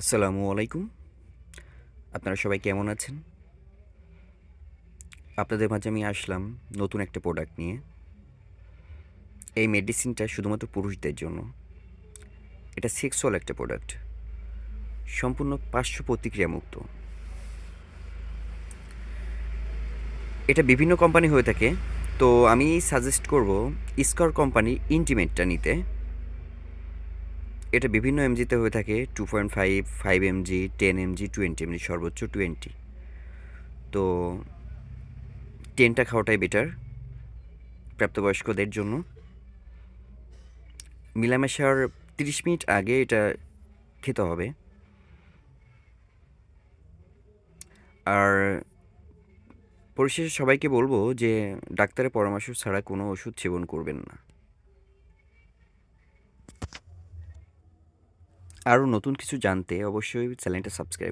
আসসালামু আলাইকুম। আপনারা সবাই কেমন আছেন? আপনাদের মাঝে আমি আসলাম নতুন একটা প্রোডাক্ট নিয়ে। এই মেডিসিনটা শুধুমাত্র পুরুষদের জন্য। এটা সেক্সুয়াল একটা প্রোডাক্ট সম্পূর্ণ পার্শ্ব প্রতিক্রিয়া মুক্ত। এটা বিভিন্ন কোম্পানি হয়ে থাকে। তো আমি সাজেস্ট করব স্কর কোম্পানির ইন্টিমেটটা নিতে। এটা বিভিন্ন এমজিতে হয়ে থাকে two point five five mg ten mg twenty mg সর্বোচ্চ টোয়েন্টি তো টেনটা খাওয়াটাই বেটার প্রাপ্তবয়স্কদের জন্য। মিলামেশার তিরিশ মিনিট আগে এটা খেতে হবে। আর পরিশেষে সবাইকে বলব যে, ডাক্তারের পরামর্শ ছাড়া কোনো ওষুধ সেবন করবেন না। আরও নতুন কিছু জানতে অবশ্যই চ্যানেলটা সাবস্ক্রাইব